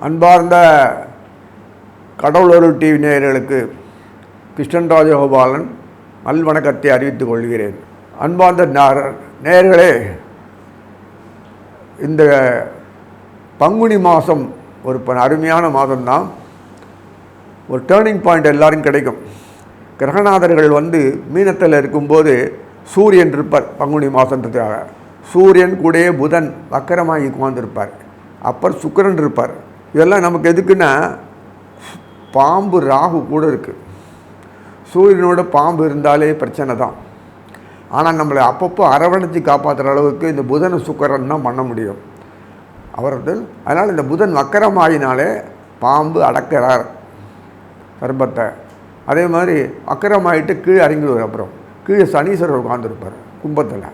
அன்பார்ந்த கடவுளொரு டிவி நேயர்களுக்கு கிருஷ்ணன் ராஜகோபாலன் நல்வணக்கத்தை அறிவித்துக் கொள்கிறேன். அன்பார்ந்த நேயர்களே இந்த பங்குனி மாதம் ஒரு ப- அருமையான மாதம்தான். ஒரு டேர்னிங் பாயிண்ட் எல்லாரும் கிடைக்கும். கிரகநாதர்கள் வந்து மீனத்தில் இருக்கும்போது சூரியன் இருப்பார் பங்குனி மாதன்றதுக்காக சூரியன் கூடயே புதன் வக்கரமாகி உட்காந்துருப்பார் அப்புறம் சுக்கிரன் இருப்பார். இதெல்லாம் நமக்கு எதுக்குன்னா பாம்பு ராகு கூட இருக்குது சூரியனோட பாம்பு இருந்தாலே பிரச்சனை தான். ஆனால் நம்மளை அப்பப்போ அரவணைச்சு காப்பாற்றுற அளவுக்கு இந்த புதன் சுக்கரன் தான் பண்ண முடியும். அவர்கள் அதனால் இந்த புதன் வக்கரமாயினாலே பாம்பு அடக்கிறார். கர்ப்பத்தை. அதே மாதிரி அக்கரமாயிட்டு கீழே இறங்கிடுவார் அப்புறம். கீழே சனீஸ்வரர் உட்காந்துருப்பார் கும்பத்தில்.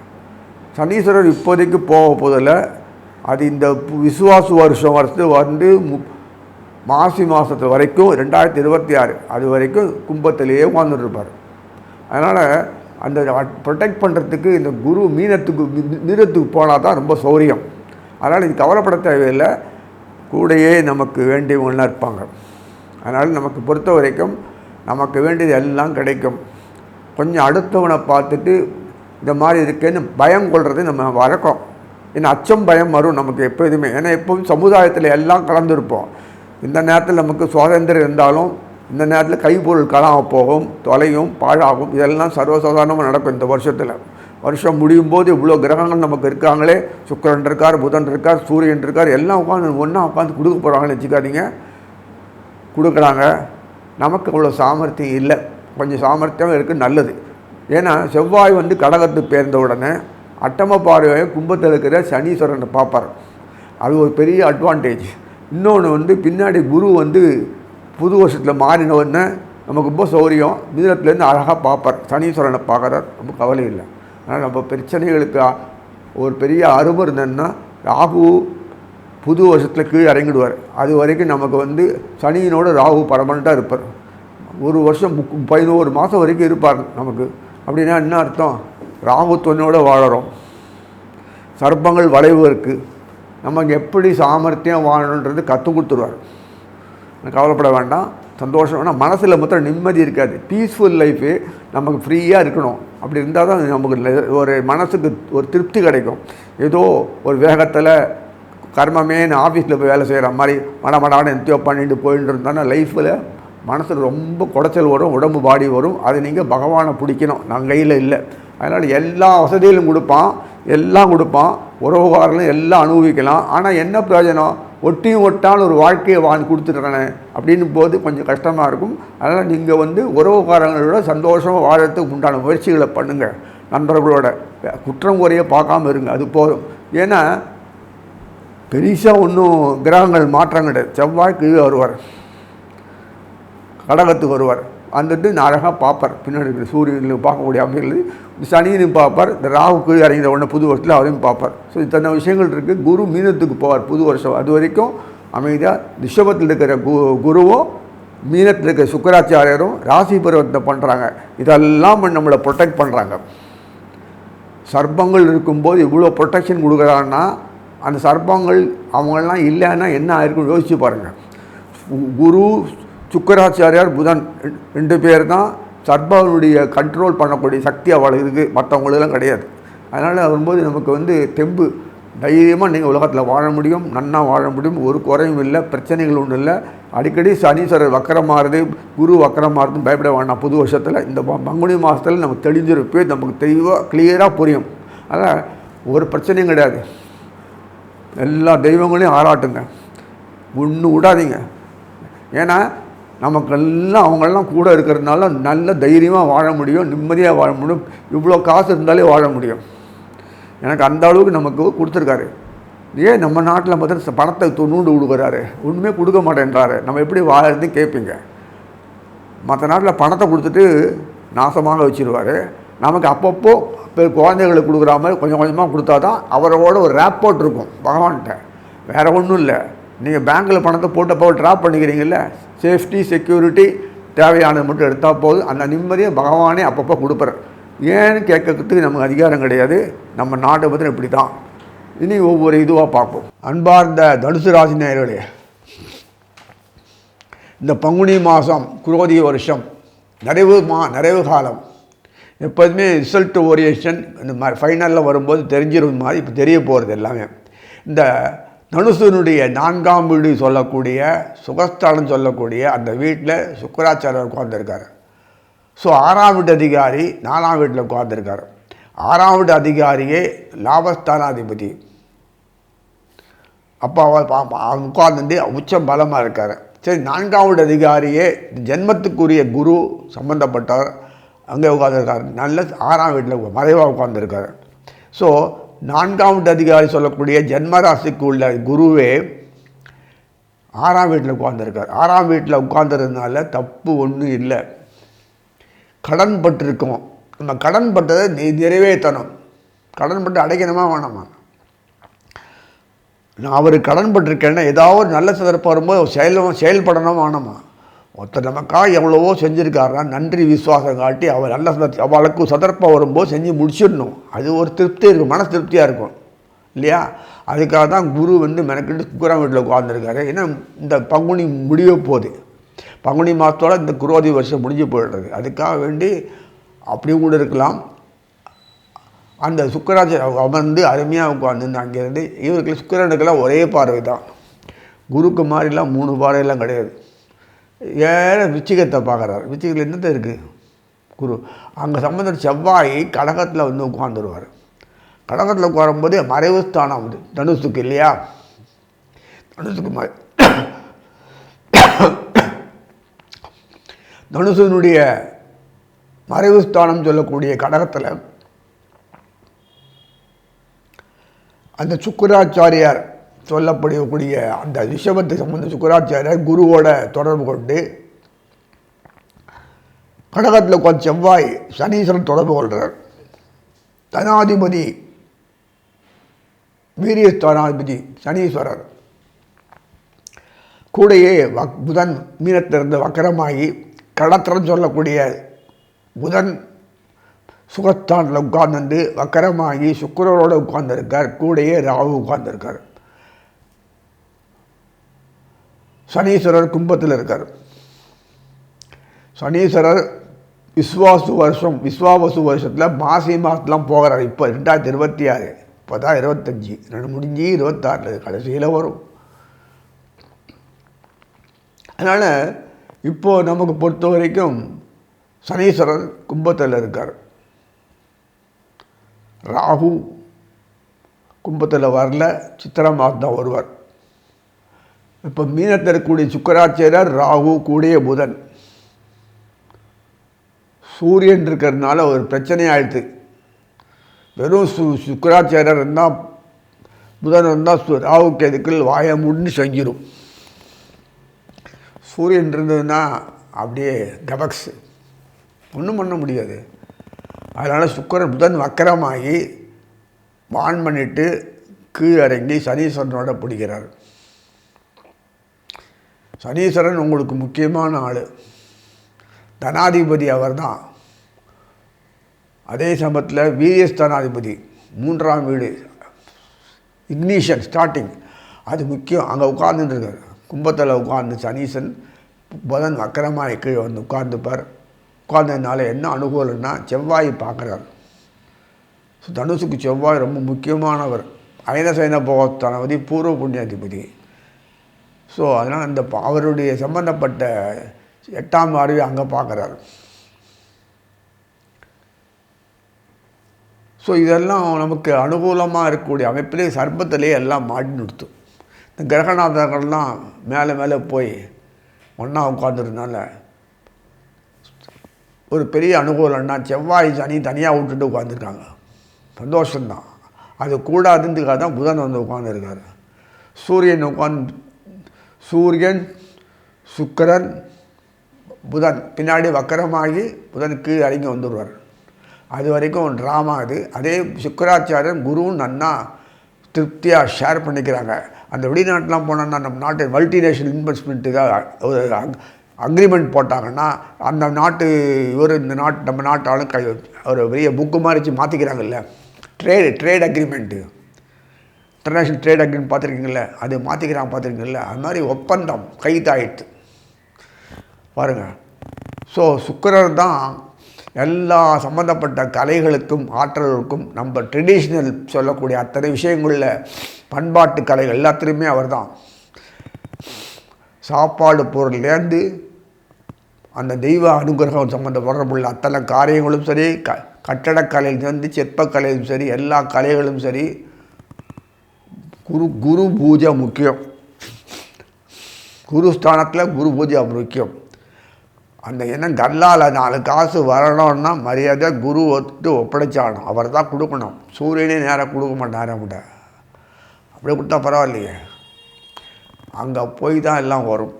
சனீஸ்வரர் இப்போதைக்கு போக போதில் அது இந்த பு- விசுவாசு வருஷம் வருஷத்து வந்து மு மாசி மாதத்து வரைக்கும் ரெண்டாயிரத்தி இருபத்தி ஆறு அது வரைக்கும் கும்பத்திலேயே உட்காந்துருப்பார் அதனால் அந்த ப்ரொடெக்ட் பண்ணுறதுக்கு இந்த குரு மீனத்துக்கு மீனத்துக்கு போனால் தான் ரொம்ப சௌரியம். அதனால் இது கவலைப்பட தேவையில்லை. கூடயே நமக்கு வேண்டியவங்களாம் இருப்பாங்க. அதனால் நமக்கு பொறுத்த வரைக்கும் நமக்கு வேண்டியது எல்லாம் கிடைக்கும். கொஞ்சம் அடுத்தவனை பார்த்துட்டு இந்த மாதிரி இருக்குன்னு பயம் கொள்வது நம்ம வழக்கம். ஏன்னா அச்சம் பயம் வரும் நமக்கு எப்போதுமே. ஏன்னா எப்பவும் சமுதாயத்தில் எல்லாம் கலந்துருப்போம். இந்த நேரத்தில் நமக்கு சுதந்திரம் இருந்தாலும் இந்த நேரத்தில் கைப்பொருள் காணாமல் போகும் தொலையும் பாழாகும். இதெல்லாம் சர்வசாதாரணமாக நடக்கும் இந்த வருஷத்தில். வருஷம் முடியும் போது இவ்வளோ கிரகங்கள் நமக்கு இருக்காங்களே. சுக்கிரன் இருக்கார் புதன் இருக்கார் சூரியன் இருக்கார். எல்லாம் உட்காந்து ஒன்றா உட்காந்து கொடுக்க போகிறாங்கன்னு வச்சுக்காதீங்க கொடுக்குறாங்க. நமக்கு அவ்வளோ சாமர்த்தியம் இல்லை. கொஞ்சம் சாமர்த்தியம் இருக்குது நல்லது. ஏன்னா செவ்வாய் வந்து கடகத்துக்கு பேர்ந்த உடனே அட்டம பார்வையை கும்பத்தில் இருக்கிற சனீஸ்வரனை பார்ப்பார். அது ஒரு பெரிய அட்வான்டேஜ் இன்னொன்று வந்து பின்னாடி குரு வந்து புது வருஷத்தில் மாறினவுடனே நமக்கு ரொம்ப சௌரியம். மிதனத்துலேருந்து அழகாக பார்ப்பார். சனீஸ்வரனை பார்க்குறார். ரொம்ப கவலை இல்லை. ஆனால் நம்ம பிரச்சனைகளுக்கு ஒரு பெரிய அருமை இருந்ததுன்னா ராகு புது வருஷத்தில் கீழே இறங்கிடுவார். அது வரைக்கும் நமக்கு வந்து சனியினோட ராகு பரமனண்ட்டாக இருப்பார். ஒரு வருஷம் பதினோரு மாதம் வரைக்கும் இருப்பார் நமக்கு. அப்படின்னா என்ன அர்த்தம்? ராகு வாழறோம். சர்ப்பங்கள் வளைவு இருக்குது நமக்கு எப்படி சாமர்த்தியம் வாழணுன்றது கற்றுக் கொடுத்துருவார். கவலைப்பட வேண்டாம். சந்தோஷம். வேணாம் மனசில் மொத்தம் நிம்மதி இருக்காது. பீஸ்ஃபுல் லைஃபு நமக்கு ஃப்ரீயாக இருக்கணும். அப்படி இருந்தால் தான் நமக்கு ஒரு மனசுக்கு ஒரு திருப்தி கிடைக்கும். ஏதோ ஒரு வேகத்தில் கர்மமேன்னு ஆஃபீஸில் போய் வேலை செய்கிற மாதிரி மட மடான எத்தையோ பண்ணிட்டு போயிட்டு இருந்தானா லைஃப்பில் மனசுக்கு ரொம்ப குடைச்சல் வரும் உடம்பு பாடி வரும். அதை நீங்கள் பகவானை பிடிக்கணும். நான் கையில் இல்லை. அதனால் எல்லா வசதிகளும் கொடுப்பான் எல்லாம் கொடுப்பான். உறவுகாரங்களும் எல்லாம் அனுபவிக்கலாம். ஆனால் என்ன பிரயோஜனம்? ஒட்டியும் ஒட்டான ஒரு வாழ்க்கையை வாழ்ந்து கொடுத்துட்றேனே அப்படின்னு போது கொஞ்சம் கஷ்டமாக இருக்கும். அதனால் நீங்கள் வந்து உறவுகாரங்களோட சந்தோஷமாக வாழறதுக்கு உண்டான முயற்சிகளை பண்ணுங்கள் நண்பர்களோட. குற்றம் குறைய பார்க்காம இருங்க அது போதும். ஏன்னா பெருசாக ஒன்றும் கிரகங்கள் மாற்றம் கிடையாது. செவ்வாய் கீழே வருவார். கடகத்துக்கு வருவார். வந்துட்டு நான் அழகாக பார்ப்பார். பின்னாடி இருக்கிற பார்க்கக்கூடிய அமைகள் சனியனையும் பார்ப்பார். இந்த ராகு இறங்கிற உடனே புது வருஷத்தில் அவரையும் பார்ப்பார். ஸோ இத்தனை விஷயங்கள் இருக்குது குரு மீனத்துக்கு போவார் புது வருஷம். அது வரைக்கும் அமைதியாக ரிஷபத்தில் இருக்கிற கு குருவும் மீனத்தில் இருக்கிற சுக்கராச்சாரியரும் ராசி பருவத்தை பண்ணுறாங்க இதெல்லாம் நம்மளை ப்ரொடெக்ட் பண்ணுறாங்க சர்ப்பங்கள் இருக்கும்போது இவ்வளோ ப்ரொடெக்ஷன் கொடுக்குறாங்கன்னா அந்த சர்ப்பங்கள் அவங்கெல்லாம் இல்லைன்னா என்ன ஆயிருக்குன்னு யோசிச்சு பாருங்கள் குரு சுக்கராச்சாரியார் புதன் ரெண்டு பேர் தான் சர்பாவனுடைய கண்ட்ரோல் பண்ணக்கூடிய சக்தி அவளுக்கு இருக்குது மற்றவங்களுக்கெல்லாம் கிடையாது. அதனால் வரும்போது நமக்கு வந்து தெம்பு. தைரியமாக நீங்கள் உலகத்தில் வாழ முடியும் நன்னா வாழ முடியும். ஒரு குறையும் இல்லை பிரச்சனைகள் ஒன்றும் இல்லை. அடிக்கடி சனீஸ்வரர் வக்கரம் குரு வக்கரம் பயப்பட வேண்டாம். புது வருஷத்தில் இந்த பங்குனி மாதத்தில் நமக்கு தெளிஞ்சிருப்பே நமக்கு தெளிவாக கிளியராக புரியும். அதனால் ஒரு பிரச்சனையும் கிடையாது. எல்லா தெய்வங்களையும் ஆராட்டுங்க. ஒன்று விடாதீங்க. ஏன்னா நமக்கெல்லாம் அவங்களெல்லாம் கூட இருக்கிறதுனால நல்ல தைரியமாக வாழ முடியும் நிம்மதியாக வாழ முடியும். இவ்வளோ காசு இருந்தாலே வாழ முடியும். எனக்கு அந்த அளவுக்கு நமக்கு கொடுத்துருக்காரு. ஏன் நம்ம நாட்டில் பார்த்தா பணத்தை தொண்ணூண்டு கொடுக்குறாரு? ஒன்றுமே கொடுக்க மாட்டேன்றாரு. நம்ம எப்படி வாழறது கேட்பீங்க. மற்ற நாட்டில் பணத்தை கொடுத்துட்டு நாசமாக வச்சுருவார். நமக்கு அப்பப்போ இப்போ குழந்தைகளுக்கு கொடுக்குற மாதிரி கொஞ்சம் கொஞ்சமாக கொடுத்தா தான் அவரோட ஒரு ரேப்போர்ட் இருக்கும். பகவான்கிட்ட. வேறு ஒன்றும் இல்லை. நீங்கள் பேங்க்கில் பணத்தை போட்டப்போ ட்ராப் பண்ணிக்கிறீங்கல்ல? சேஃப்டி செக்யூரிட்டி தேவையானது மட்டும் எடுத்தால் போதும். அந்த நிம்மதியை பகவானே அப்பப்போ கொடுப்பார். ஏன்னு கேட்கறதுக்கு நமக்கு அதிகாரம் கிடையாது. நம்ம நாட்டை பற்றி இப்படி தான் இனி ஒவ்வொரு இதுவாக பார்ப்போம். அன்பார்ந்த தனுசு ராசி நேயர்களே இந்த பங்குனி மாதம் குரோதி வருஷம் நிறைவு மா நிறைவு காலம். எப்போதுமே ரிசல்ட் ஓரியேஷன் இந்த மாதிரி ஃபைனலில் வரும்போது தெரிஞ்சிருந்த மாதிரி இப்போ தெரிய போகிறது எல்லாமே. இந்த தனுசனுடைய நான்காம் வீடு சொல்லக்கூடிய சுகஸ்தானம் சொல்லக்கூடிய அந்த வீட்டில் சுக்கராச்சாரியர் உட்கார்ந்துருக்காரு. ஸோ ஆறாம் வீட்டு அதிகாரி நாலாம் வீட்டில் உட்கார்ந்துருக்காரு. ஆறாம் வீட்டு அதிகாரியே லாபஸ்தானாதிபதி. அப்போ அவர் பா- உட்கார்ந்துட்டு உச்சம் பலமாக இருக்கார். சரி நான்காவது அதிகாரியே ஜென்மத்துக்குரிய குரு சம்பந்தப்பட்டவர் அங்கே உட்காந்துருக்கார் நல்ல ஆறாம் வீட்டில் மறைவாக உட்காந்துருக்காரு ஸோ நான்காவது அதிகாரி சொல்லக்கூடிய ஜென்மராசிக்கு உள்ள குருவே ஆறாம் வீட்டில் உட்காந்துருக்கார் ஆறாம் வீட்டில் உட்காந்துருந்தனால தப்பு ஒன்றும் இல்லை. கடன் பட்டிருக்கோம். நம்ம கடன் பட்டதை நி- நிறைவேற்றணும். கடன் பட்டு அடைக்கணுமா வேணாமா? நான் அவர் கடன் பட்டிருக்கேன்னா ஏதாவது ஒரு நல்ல சந்தர்ப்பம் வரும்போது செயல் செயல்படணும் வேணாமா? ஒருத்தர் நமக்காக எவ்வளவோ செஞ்சுருக்காருன்னா நன்றி விசுவாசம் காட்டி அவர் நல்ல அவளுக்கு சந்தர்ப்பம் வரும்போது செஞ்சு முடிச்சிடணும். அது ஒரு திருப்தி இருக்கும் மன திருப்தியாக இருக்கும். இல்லையா? அதுக்காக தான் குரு வந்து மெனக்கிட்டு குக்குரம் வீட்டில் உட்காந்துருக்காரு ஏன்னா இந்த பங்குனி முடிய போகுது. பங்குனி மாதத்தோட இந்த குரோதி வருஷம் முடிஞ்சு போயிடுறது. அதுக்காக வேண்டி அப்படியும் கூட இருக்கலாம். அந்த சுக்கராஜ அமர்ந்து அருமையாக உட்காந்து அங்கேருந்து இவருக்கு சுக்கரனுக்கெல்லாம் ஒரே பார்வை தான் குருக்கு மாதிரிலாம் மூணு பார்வையெல்லாம் கிடையாது. ஏற விச்சிகத்தை பார்க்குறாரு. விச்சிகத்தில் என்னத்தை இருக்குது குரு. அங்கே சம்பந்தம் செவ்வாய் கடகத்தில் வந்து உட்காந்துருவார் கடகத்தில் உட்காரும்போது மறைவு ஸ்தானம் வந்து தனுசுக்கு இல்லையா? தனுசுக்கு ம தனுசுனுடைய மறைவு ஸ்தானம் சொல்லக்கூடிய கடகத்தில் அந்த சுக்கராச்சாரியார் சொல்லப்படக்கூடிய அந்த ரிஷபத்தை சம்பந்த சுக்கராச்சாரியர் குருவோட தொடர்பு கொண்டு கடகத்தில் உட்காந்து செவ்வாய் சனீஸ்வரன் தொடர்பு கொள்கிறார் தனாதிபதி வீரியஸ்தானாதிபதி சனீஸ்வரர். கூடையே வக் புதன் மீனத்திலிருந்து வக்கரமாகி கடத்திரம் சொல்லக்கூடிய புதன் சுகஸ்தானில் உட்கார்ந்து வக்கரமாகி சுக்கிரரோடு உட்கார்ந்துருக்கார். கூடையே ராகு உட்கார்ந்துருக்கார். சனீஸ்வரர் கும்பத்தில் இருக்கார். சனீஸ்வரர் விஸ்வாசு வருஷம் விஸ்வாவசு வருஷத்தில் மாசி மாதத்துலாம் போகிறார். இப்போ ரெண்டாயிரத்தி இருபத்தி ஆறு இப்போ தான் இருபத்தஞ்சி. ரெண்டு முடிஞ்சு இருபத்தாறில் கடைசியில் வரும். அதனால் இப்போது நமக்கு பொறுத்த வரைக்கும் சனீஸ்வரர் கும்பத்தில் இருக்கார். ராகு கும்பத்தில் வரல சித்திரை மாதம் தான் வருவார். இப்போ மீனத்தில் இருக்கக்கூடிய சுக்கராச்சாரியர் ராகு கூடிய புதன். சூரியன் இருக்கிறதுனால ஒரு பிரச்சனை ஆயிடுது. வெறும் சு சுக்கராச்சாரியர் இருந்தால் புதன் இருந்தால் சு ராகு கேதுக்கள் வாயை முடின்னு செஞ்சிடும் சூரியன் இருந்ததுன்னா அப்படியே கபக்ஸ் ஒன்றும் பண்ண முடியாது. அதனால் சுக்கரன் புதன் வக்கரமாகி வான் பண்ணிட்டு கீழறங்கி சனீஸ்வரனோட பிடிக்கிறார். சனீஸ்வரன் உங்களுக்கு முக்கியமான ஆள். தனாதிபதி அவர் தான் அதே சமயத்தில் வீரியஸ்தானாதிபதி மூன்றாம் வீடு இக்னிஷன் ஸ்டார்டிங் அது முக்கியம். அங்கே உட்கார்ந்துட்டுருக்கார் கும்பத்தில் உட்கார்ந்து சனீசன் புதன் வக்கரமாக கீழே வந்து உட்கார்ந்துப்பார். உட்கார்ந்ததுனால என்ன அனுகூலம்னா செவ்வாய் பார்க்குறார். தனுசுக்கு செவ்வாய் ரொம்ப முக்கியமானவர். அயனசைன போகத்தானபதி பூர்வ புண்ணியாதிபதி. ஸோ அதனால் அந்த அவருடைய சம்பந்தப்பட்ட எட்டாம் அறிவை அங்கே பார்க்குறாரு ஸோ இதெல்லாம் நமக்கு அனுகூலமாக இருக்கக்கூடிய அமைப்பிலே சர்ப்பத்திலே எல்லாம் மாடி நிறுத்தும். இந்த கிரகநாதர்கள்லாம் மேலே மேலே போய் ஒன்றா உட்காந்துருந்தனால ஒரு பெரிய அனுகூலம்னா செவ்வாய் சனி தனியாக விட்டுட்டு உட்காந்துருக்காங்க சந்தோஷம்தான். அது கூடாதுன்றதுக்காக தான் புதன் வந்து உட்காந்துருக்காரு சூரியன் உட்காந்து சூரியன் சுக்கரன் புதன். பின்னாடி வக்கரமாகி புதனுக்கு இறங்கி வந்துடுவார். அது வரைக்கும் ட்ராமா அது. அதே சுக்கராச்சாரியன் குருவும் நன்னா திருப்தியாக ஷேர் பண்ணிக்கிறாங்க. அந்த வெளிநாட்டெலாம் போனோன்னா நம்ம நாட்டு மல்டிநேஷனல் இன்வெஸ்ட்மெண்ட் இதாக ஒரு அக்ரிமெண்ட் போட்டாங்கன்னா அந்த நாட்டு இவர் இந்த நாட்டு நம்ம நாட்டாலும் ஆளும் கை ஒரு பெரிய புக்கு மாதிரி வச்சு மாற்றிக்கிறாங்கல்ல trade trade agreement international trade agreement பார்த்துருக்கீங்கள அது மாற்றிக்கிறான் பார்த்துருக்கீங்கள அது மாதிரி ஒப்பந்தம் கைதாயிட்டு. பாருங்கள் ஸோ சுக்கரர் தான் எல்லா சம்மந்தப்பட்ட கலைகளுக்கும் ஆற்றல்களுக்கும் நம்ம ட்ரெடிஷ்னல் சொல்லக்கூடிய அத்தனை விஷயங்களில் பண்பாட்டு கலைகள் எல்லாத்துலேயுமே அவர் தான். சாப்பாடு பொருள்லேருந்து அந்த தெய்வ அனுகிரகம் சம்மந்தப்படுறப்புள்ள அத்தனை காரியங்களும் சரி க கட்டடக்கலையிலேருந்து சிற்பக்கலையும் சரி எல்லா கலைகளும் சரி குரு குரு பூஜை முக்கியம். குரு ஸ்தானத்தில் குரு பூஜை முக்கியம். அந்த என்ன கல்லால் நாலு காசு வரணும்னா மரியாதை குரு ஒத்து ஒப்படைச்சாகணும். அவர் தான் கொடுக்கணும். சூரியனே நேராக கொடுக்க மாட்டார் கூட அப்படியே கொடுத்தா பரவாயில்லையே. அங்கே போய் தான் எல்லாம் வரும்.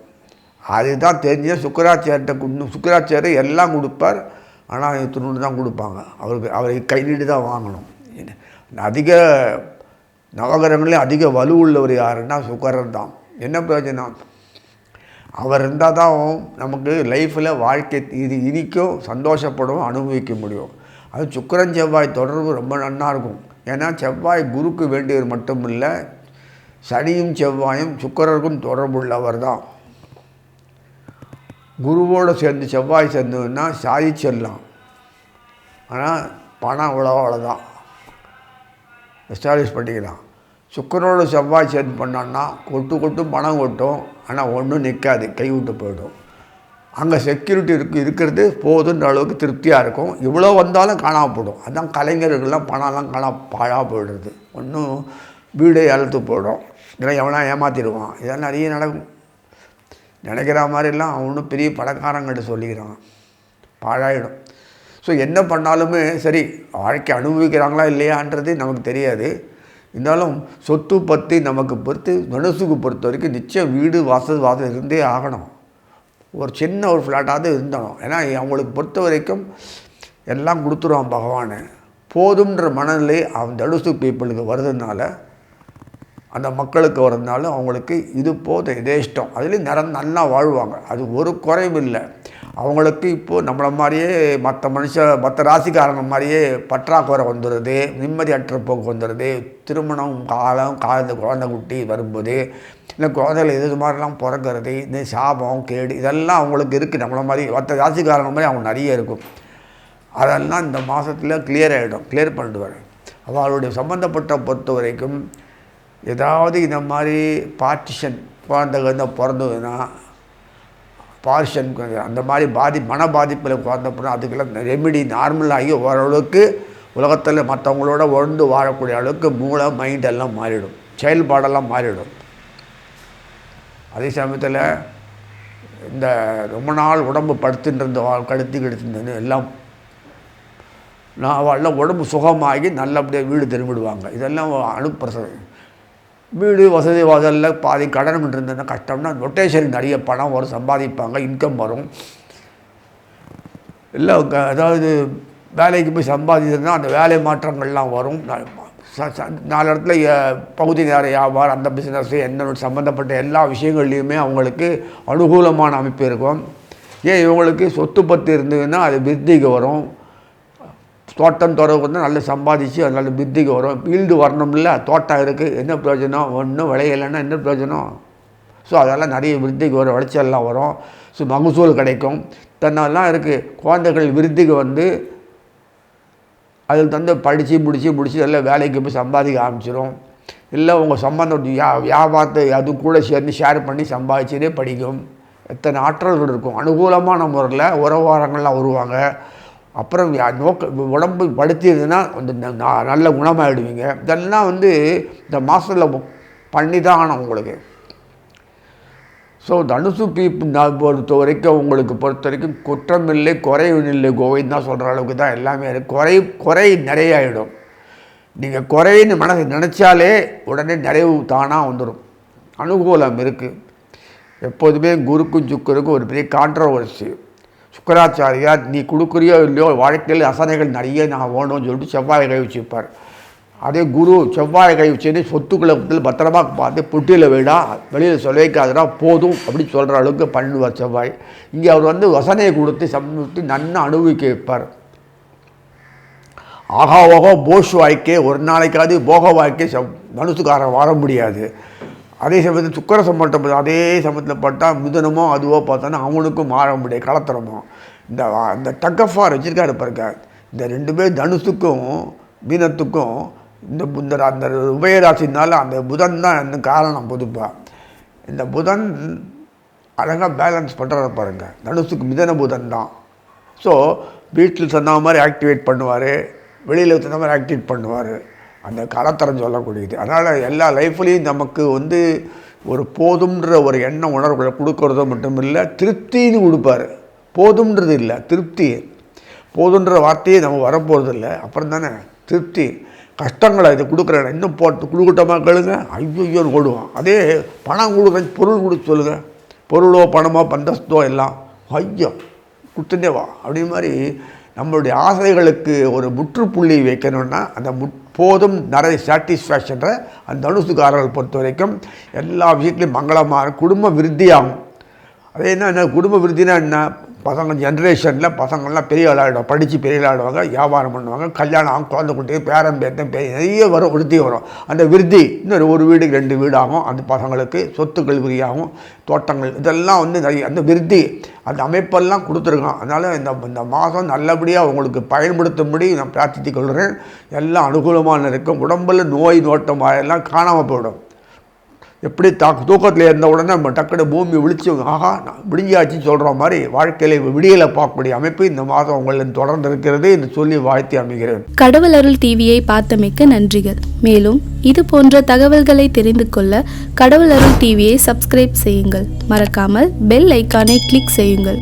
அதுதான் தெரிஞ்ச சுக்கராச்சார்கிட்ட கொண்டு சுக்கராச்சாரியர் எல்லாம் கொடுப்பார். ஆனால் துணுண்டு தான் கொடுப்பாங்க. அவருக்கு அவரை கை நீட்டு தான் வாங்கணும். அதிக நவகிரகங்களே அதிக வலு உள்ளவர் யாருன்னா சுக்கரன் தான். என்ன பிரயோஜனம்? அவர் இருந்தால் தான் நமக்கு லைஃப்பில் வாழ்க்கை இது இனிக்கும் சந்தோஷப்படும் அனுபவிக்க முடியும். அது சுக்கரன் செவ்வாய் தொடர்பு ரொம்ப நன்னா இருக்கும். ஏன்னா செவ்வாய் குருக்கு வேண்டியவர் மட்டும் இல்லை சனியும் செவ்வாயும் சுக்கரருக்கும் தொடர்புள்ளவர் தான். குருவோடு சேர்ந்து செவ்வாய் சேர்ந்ததுன்னா சாதிச்சிடலாம் ஆனால் பணம் அவ்வளோ அவ்வளோதான் எஸ்டாப்ளிஷ் பண்ணிக்கலாம். சுக்கரோட செவ்வாய் சேர்ந்து பண்ணோன்னா கொட்டு கொட்டும் பணம் கொட்டும். ஆனால் ஒன்றும் நிற்காது கைவிட்டு போயிடும். அங்கே செக்யூரிட்டி இருக்கு இருக்கிறது போதுன்ற அளவுக்கு திருப்தியாக இருக்கும். இவ்வளோ வந்தாலும் காணாமல் போயிடும் அதான் கலைஞர்கள்லாம் பணம்லாம் காணா பாழாக போயிடுறது ஒன்றும் வீடே அழுத்து போயிடும். இதெல்லாம் எவனா ஏமாற்றிடுவான் இதெல்லாம் நிறைய நடக்கும். நினைக்கிற மாதிரிலாம் அவனும் பெரிய பணக்காரங்கிட்ட சொல்லிக்கிறான். பாழாயிடும். ஸோ என்ன பண்ணாலுமே சரி வாழ்க்கை அனுபவிக்கிறாங்களா இல்லையான்றது நமக்கு தெரியாது. இருந்தாலும் சொத்து பற்றி நமக்கு பொறுத்து மனசுக்கு பொறுத்த வரைக்கும் நிச்சயம் வீடு வாசல் வாசல் இருந்தே ஆகணும். ஒரு சின்ன ஒரு ஃப்ளாட்டாவது இருந்தணும். ஏன்னா அவங்களுக்கு பொறுத்த வரைக்கும் எல்லாம் கொடுத்துருவான் பகவான். போதுன்ற மனநிலை அவன் தடுசு பீப்புளுக்கு வருதுனால அந்த மக்களுக்கு வரதுனால அவங்களுக்கு இது போதும் இதே இஷ்டம். அதுலேயும் நிற நல்லா வாழ்வாங்க. அது ஒரு குறையும் இல்லை. அவங்களுக்கு இப்போது நம்மளை மாதிரியே மற்ற மனுஷ மற்ற ராசிக்காரங்க மாதிரியே பற்றாக்குறை வந்துடுது நிம்மதியற்ற போக்கு வந்துடுது திருமணம் காலம் காலத்து குழந்தை குட்டி வரும்போது இல்லை குழந்தைகள் இது மாதிரிலாம் பிறக்கிறது இந்த சாபம் கேடு இதெல்லாம் அவங்களுக்கு இருக்குது நம்மளை மாதிரி மற்ற ராசிக்காரங்க மாதிரி அவங்க நிறைய இருக்கும். அதெல்லாம் இந்த மாதத்தில் கிளியர் ஆகிடும் கிளியர் வரேன் அவளுடைய சம்மந்தப்பட்ட பொறுத்த வரைக்கும் ஏதாவது இந்த மாதிரி பார்ட்டிஷன் குழந்தை குழந்தை பிறந்ததுன்னா பார்ஷன் அந்த மாதிரி பாதி மன பாதிப்பில் குழந்தைப்படும் அதுக்கெல்லாம் ரெமிடி நார்மலாகி ஓரளவுக்கு உலகத்தில் மற்றவங்களோட உழந்து வாழக்கூடிய அளவுக்கு மூளை மைண்ட் எல்லாம் மாறிடும். செயல்பாடெல்லாம் மாறிடும். அதே சமயத்தில் இந்த ரொம்ப நாள் உடம்பு படுத்துட்டு இருந்த கடுத்து கெடுத்துருந்தது எல்லாம் நான் எல்லாம் உடம்பு சுகமாகி நல்லபடியாக வீடு திரும்பிடுவாங்க. இதெல்லாம் அனுப்பிரசம் வீடு வசதி வாசலில் பாதி கடன் இருந்ததுன்னா கஷ்டம்னா ரொட்டேஷன் நிறைய பணம் வரும் சம்பாதிப்பாங்க இன்கம் வரும். இல்லை அதாவது வேலைக்கு போய் சம்பாதிச்சதுன்னா அந்த வேலை மாற்றங்கள்லாம் வரும். நாலு இடத்துல பகுதி நேர வியாபாரம் அந்த பிஸ்னஸ் என்ன சம்மந்தப்பட்ட எல்லா விஷயங்கள்லையுமே அவங்களுக்கு அனுகூலமான அமைப்பு இருக்கும். ஏன் இவங்களுக்கு சொத்து பத்து இருந்ததுன்னா அது விருத்திக்கு வரும். தோட்டம் தொடர்பு வந்து நல்லா சம்பாதிச்சு அது நல்ல வித்திக்கு வரும். ஈல்டு வரணும்ல தோட்டம் இருக்குது என்ன பிரயோஜனம்? ஒன்றும் விளையலைன்னா என்ன பிரயோஜனம்? ஸோ அதெல்லாம் நிறைய விருத்திக்கு வரும் விளைச்சல்லாம் வரும். ஸோ மகசூல் கிடைக்கும். தன்னெல்லாம் இருக்குது குழந்தைகள் விருத்திக்கு வந்து அதில் தந்து படித்து முடித்து முடித்து எல்லாம் வேலைக்கு போய் சம்பாதிக்க ஆரம்பிச்சிடும் இல்லை உங்கள் சம்பந்தம் வியா வியாபாரத்தை அது கூட சேர்ந்து ஷேர் பண்ணி சம்பாதிச்சதே படிக்கும். எத்தனை ஆற்றல்கள் இருக்கும். அனுகூலமான முறையில் உறவாரங்கள்லாம் வருவாங்க. அப்புறம் நோக்க உடம்பு படுத்தியதுன்னா வந்து ந- ந- நல்ல குணமாயிடுவீங்க. இதெல்லாம் வந்து இந்த மாதத்தில் பண்ணி தான் ஆகணும் உங்களுக்கு. ஸோ தனுசு பீப்பு நான் பொறுத்த வரைக்கும் உங்களுக்கு பொறுத்த வரைக்கும் குற்றம் இல்லை குறைவு இல்லை கோவிந்த் தான் சொல்கிற அளவுக்கு தான் எல்லாமே இருக்குது குறை குறை நிறையாயிடும். நீங்கள் குறைன்னு மனசு நினச்சாலே உடனே நிறைவு தானாக வந்துடும் அனுகூலம் இருக்குது எப்போதுமே குருக்கும் சுக்கருக்கும் ஒரு பெரிய கான்ட்ரவர்சி சுக்கராச்சாரியார் நீ கொடுக்குறியோ இல்லையோ வாழ்க்கையில் அசனைகள் நிறைய நான் வேணும்னு சொல்லிட்டு செவ்வாய் கை வச்சுப்பார் அதே குரு செவ்வாய் கை வச்சுன்னு சொத்துக்களை வந்து பத்திரமா பார்த்து புட்டியில் விடா வெளியில் சொல்ல வைக்காதடா போதும் அப்படி சொல்கிற அளவுக்கு பண்ணுவார் செவ்வாய். இங்கே அவர் வந்து வசனையை கொடுத்து சமூகத்தை நன்னா அனுபவிக்க வைப்பார். ஆகா ஓகோ போஷ் வாழ்க்கை ஒரு நாளைக்காவது போக வாழ்க்கை செவ் மனுஷுக்காரன் வாழ முடியாது. அதே சமயத்தில் சுக்கர சம்பந்தப்பட்ட அதே சமயத்தில் பட்டா மிதனமோ அதுவோ பார்த்தோன்னா அவனுக்கும் மாற முடியாது கலத்தரமோ. இந்த அந்த இந்த டக்கஃபார் வச்சுருக்காரு பாருங்க. இந்த ரெண்டு பேர் தனுசுக்கும் மீனத்துக்கும் இந்த இந்த அந்த உபயராசினால அந்த புதன் தான் இந்த காரணம் பொதுப்பாக இந்த புதன் அழகாக பேலன்ஸ் பண்ணுறத பாருங்க. தனுசுக்கு மிதன புதன் தான். ஸோ வீட்டில் சொன்ன மாதிரி ஆக்டிவேட் பண்ணுவார். வெளியில் சொன்ன மாதிரி ஆக்டிவேட் பண்ணுவார். அந்த கலத்தரம் சொல்லக்கூடியது. அதனால் எல்லா லைஃப்லேயும் நமக்கு வந்து ஒரு போதும்ன்ற ஒரு எண்ண உணர்வுகளை கொடுக்கறதோ மட்டும் இல்லை திருப்தின்னு கொடுப்பாரு. போதும்ன்றது இல்லை திருப்தி. போதுன்ற வார்த்தையே நம்ம வரப்போகிறது இல்லை அப்புறம் தானே திருப்தி. கஷ்டங்களை இது கொடுக்குறேன் இன்னும் போட்டு கொடுக்கட்டமா கேளுங்க. ஐயோன்னு ஓடுவான். அதே பணம் கொடுக்குற பொருள் கொடுக்க சொல்லுங்கள் பொருளோ பணமோ பந்தஸ்தோ எல்லாம் ஐயோ கொடுத்துட்டே வா. அப்படி மாதிரி நம்மளுடைய ஆசைகளுக்கு ஒரு முற்றுப்புள்ளி வைக்கணும்னா அந்த முற்று போதும் நிறைய சாட்டிஸ்ஃபேக்ஷன்ற அந்த தனுசுக்காரர்கள் பொறுத்த வரைக்கும் எல்லா விஷயத்துலையும் மங்களமாக குடும்ப விருத்தியாகும். அது என்ன என்ன குடும்ப விருத்தினா என்ன? பசங்க ஜென்ரேஷனில் பசங்கள்லாம் பெரிய விளையாடுவாங்க படித்து பெரிய விளையாடுவாங்க வியாபாரம் பண்ணுவாங்க கல்யாணம் ஆகும் குழந்தை குட்டி பேரன் பேத்தம் பெரிய நிறைய வரும் விருத்தி வரும். அந்த விருத்தி இன்னொரு ஒரு வீடுக்கு ரெண்டு வீடாகும். அந்த பசங்களுக்கு சொத்துக்கள் விரியாகும் தோட்டங்கள் இதெல்லாம் வந்து நிறைய அந்த விருத்தி அந்த அமைப்பெல்லாம் கொடுத்துருக்கான். அதனால் இந்த இந்த மாதம் நல்லபடியாக உங்களுக்கு பயன்படுத்தும்படி நான் பிரார்த்தித்துக் கொள்கிறேன். எல்லாம் அனுகூலமான இருக்கும். உடம்புல நோய் நோட்டம் எல்லாம் காணாமல் போயிடும். எப்படி தாக்கு தூக்கத்தில் இருந்த உடனே நம்ம டக்குனு பூமி விழிச்சு ஆஹா நான் விடிஞ்சாச்சுன்னு சொல்கிற மாதிரி வாழ்க்கையில் விடியலை பார்க்கக்கூடிய அமைப்பு இந்த மாதம் உங்களின் தொடர்ந்து இருக்கிறது என்று சொல்லி வாழ்த்தி அமைகிறேன். கடவுள் அருள் டிவியை பார்த்தமைக்க நன்றிகள். மேலும் இது போன்ற தகவல்களை தெரிந்து கொள்ள கடவுள் அருள் டிவியை சப்ஸ்கிரைப் செய்யுங்கள். மறக்காமல் பெல் ஐக்கானை கிளிக் செய்யுங்கள்.